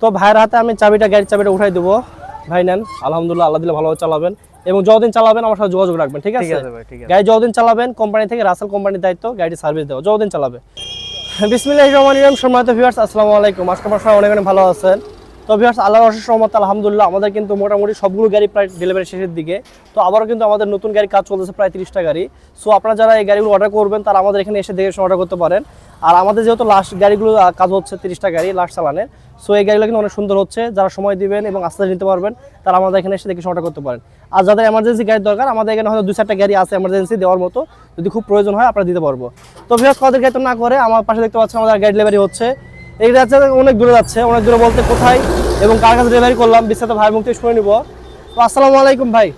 তো ভাইয়ের হাতে আমি চাবিটা গাড়ির চাবিটা উঠাই দেবো। ভাই নেন আলহামদুলিল্লাহ আল্লাহ দিলে ভালোভাবে চালাবেন। এবং যতদিন চালাবেন আমার সাথে যোগাযোগ রাখবেন ঠিক আছে? গাড়ি যতদিন চালাবেন কোম্পানি থেকে রাসেল কোম্পানির দায়িত্ব গাড়ি সার্ভিস দেওয়া যতদিন চালাবে। বিসমিল্লাহির রহমানির রহিম সম্মানিত ভিউয়ার্স আসসালামু আলাইকুম। আজকে আপনারা সবাই অনেক অনেক ভালো আছেন। তো ভিউয়ার্স আল্লাহর অশেষ রহমত আলহামদুলিল্লাহ আমাদের কিন্তু মোটামুটি সবগুলো গাড়ি প্রায় ডেলিভারি শেষের দিকে। তো আবারও কিন্তু আমাদের নতুন গাড়ি কাজ চলতেছে প্রায় তিরিশটা গাড়ি। সো আপনারা যারা এই গাড়িগুলো অর্ডার করবেন, তারা আমাদের এখানে এসে দেখে অর্ডার করতে পারেন। আর আমাদের যেহেতু লাস্ট গাড়িগুলো কাজ হচ্ছে তিরিশটা গাড়ি লাস্ট চালানের। সো এই গাড়িগুলো কিন্তু অনেক সুন্দর হচ্ছে। যারা সময় দিবেন এবং আস্তে নিতে পারবেন, তারা আমাদের এখানে এসে দেখে অর্ডার করতে পারেন। আর যাদের এমার্জেন্সি গাড়ি দরকার, আমাদের এখানে হয়তো দু চারটা গাড়ি আছে এমার্জেন্সি দেওয়ার মতো। যদি খুব প্রয়োজন হয় আমরা দিতে পারব। তো ভিউয়ার্স কাদের গাড়ি তো না করে, আমার পাশে দেখতে পাচ্ছেন আমাদের গাড়ি ডেলিভারি হচ্ছে। এই যাচ্ছে, অনেক দূরে যাচ্ছে। অনেক দূরে বলতে কোথায়? এবং কার কাছে ডেলিভারি করলাম বিস্তারিত ভাই মুখ থেকে শুনে নিব। তো আসসালামু আলাইকুম ভাই।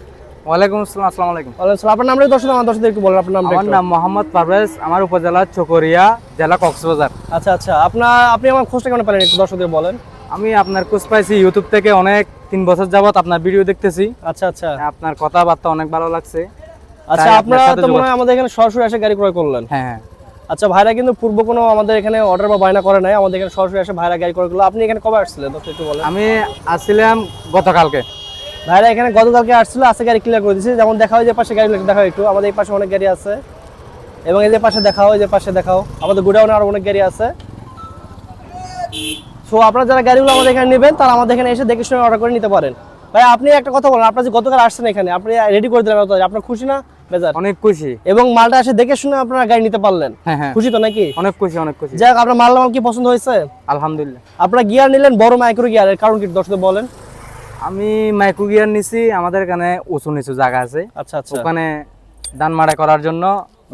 ওয়ালাইকুম আসসালাম আসসালামু আলাইকুম। ওয়ালাইকুম। আপনার নামটা দর্শক আমার দর্শকদের একটু বলেন আপনার নামটা আমার নাম মোহাম্মদ পারভেজ আমার উপজেলা চকরিয়া জেলা কক্সবাজার। আচ্ছা আচ্ছা। আপনার আপনি আমার খোঁজটা কেমন পেলেন একটু দর্শকদের বলেন? আমি আপনার খোঁজ পাইছি ইউটিউব থেকে অনেক তিন বছর যাবত আপনার ভিডিও দেখতেছি। আচ্ছা আচ্ছা। আপনার কথাবার্তা অনেক ভালো লাগছে। আচ্ছা আপনারা তো মনে হয় আমাদের এখানে সরাসরি এসে গাড়ি ক্রয় করলেন। হ্যাঁ হ্যাঁ। আচ্ছা ভাইরা কিন্তু পূর্ব কোনো আমাদের এখানে অর্ডার বা বায়না করে নাই আমাদের এখানে সরাসরি এসে ভাইরা গাড়ি ক্রয় করল আপনি এখানে কবে আসছিলেন? একটু বলেন। আমি আসছিলাম গতকালকে। ভাইরা এখানে গতকালকে আসছিল আজকে গাড়ি ক্লিয়ার করে দিয়েছি। যেমন দেখা হয় যে পাশে গাড়ি দেখা একটু। আমাদের এই পাশে অনেক গাড়ি আছে। এবং এই যে পাশে দেখাও এই যে পাশে দেখাও। আমাদের গোডাউনে আরও অনেক গাড়ি আছে। সো আপনারা যারা গাড়িগুলো আমাদের এখানে নেবেন তারা আমাদের এখানে এসে দেখে শুনে অর্ডার করে নিতে পারেন। ভাই আপনি একটা কথা বলেন আপনার যে গতকাল আসছেন এখানে আপনি রেডি করে দিলেন আপনার খুশি না? বেজার। অনেক খুশি। এবং মালটা এসে দেখে শুনে আপনারা গাড়ি নিতে পারলেন। হ্যাঁ হ্যাঁ। খুশি তো নাকি? অনেক খুশি অনেক খুশি। যাক আপনার মাল মাল কি পছন্দ হয়েছে? আলহামদুলিল্লাহ। আপনারা গিয়ার নিলেন বড় মাইক্রো গিয়ারের কারণ কি দর্শক বলেন? আমি মাইক্রো গিয়ার নিছি আমাদের এখানে উঁচু নিচু জায়গা আছে। আচ্ছা আচ্ছা। ওখানে ধান মাড়াই করার জন্য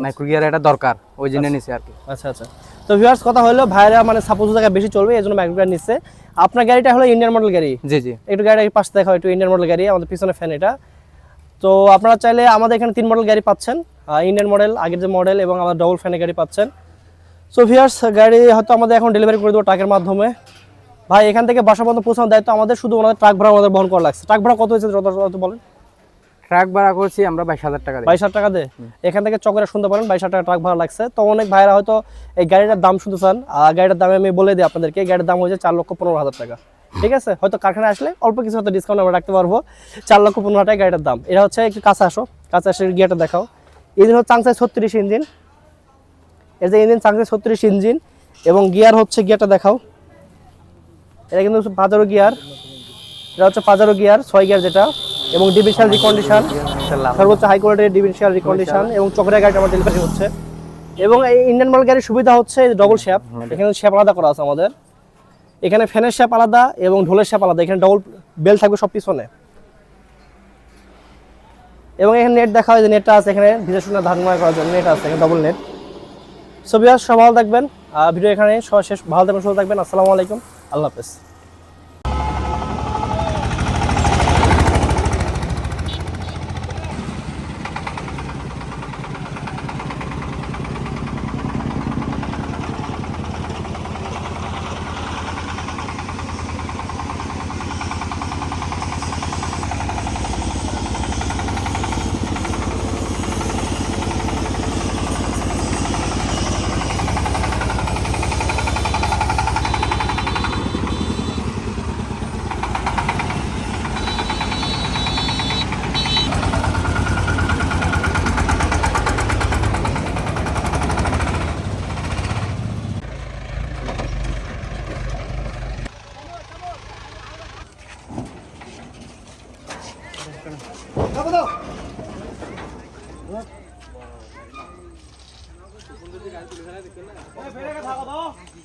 মাইক্রো গিয়ার এটা দরকার ওই জন্য নিছি আর কি। আচ্ছা আচ্ছা। তো ভিউয়ার্স কথা হলো ভাইরা মানে সাপোজ জায়গা বেশি চলবে এই জন্য মাইক্রো নিচ্ছে। আপনার গাড়িটা হলো ইন্ডিয়ান মডেল গাড়ি? জি জি। একটু গাড়িটা পাশে দেখা হয় একটু ইন্ডিয়ান মডেল গাড়ি আমাদের পিছনে ফ্যান এটা। তো আপনারা চাইলে আমাদের এখানে তিন মডেল গাড়ি পাচ্ছেন ইন্ডিয়ান মডেল আগের যে মডেল এবং আমার ডবল ফ্যানের গাড়ি পাচ্ছেন। সো ভিউয়ার্স গাড়ি হয়তো আমাদের এখন ডেলিভারি করে দেবো ট্রাকের মাধ্যমে। ভাই এখান থেকে বাসা পর্যন্ত পৌঁছানোর দায়িত্ব আমাদের শুধু ওনাদের ট্রাক ভাড়া আমাদের বহন করা লাগছে। ট্রাক ভাড়া কত হয়েছে যত বলেন? ট্রাক ভাড়া করছি আমরা বাইশ হাজার টাকা বাইশ হাজার টাকা দিয়ে? এখান থেকে চকরে শুনতে পারেন বাইশ হাজার টাকা ট্রাক ভাড়া লাগছে। তো অনেক ভাইরা হয়তো এই গাড়িটার দাম শুনতে চান আর গাড়িটার দামে আমি বলে দিই আপনাদেরকে গাড়ির দাম হয়েছে চার লক্ষ পনেরো হাজার টাকা। ঠিক আছে? হয়তো কারখানায় আসলে অল্প কিছু হয়তো ডিসকাউন্ট আমরা রাখতে পারব। চার লক্ষ পনেরো টাকা গাড়িটার দাম। এটা হচ্ছে একটু কাছে আসো। কাছে আসে গিয়ারটা দেখাও। ইঞ্জিন হচ্ছে চাংসাই ছত্রিশ ইঞ্জিন। এই যে ইঞ্জিন চাংসাই ছত্রিশ ইঞ্জিন এবং গিয়ার হচ্ছে গিয়ারটা দেখাও। এটা কিন্তু পাজারো গিয়ার। এটা হচ্ছে পাজারো গিয়ার ছয় গিয়ার যেটা। এবং ডিভিশনাল রিকন্ডিশন সর্বোচ্চ হাই কোয়ালিটির রিকন্ডিশন এবং চকরিয়া গাড়িটা আমার ডেলিভারি হচ্ছে। এবং এই ইন্ডিয়ান মাল গাড়ির সুবিধা হচ্ছে ডবল শ্যাপ এখানে শেপ আলাদা করা আছে আমাদের। এখানে ফ্যানের শেপ আলাদা এবং ঢোলের শেপ আলাদা এখানে ডবল বেল থাকবে সব পিছনে। এবং এখানে নেট দেখা হয় যে নেটটা আছে এখানে ভিজে শুনে ধান ময় করার জন্য নেট আছে এখানে ডবল নেট আর সব ভালো থাকবেন। আর ভিডিও এখানে সব শেষ ভালো থাকবেন সুস্থ থাকবেন। আসসালামু আলাইকুম। আল্লাহ হাফেজ। ফেলে থাকো তো।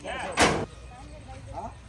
হ্যাঁ।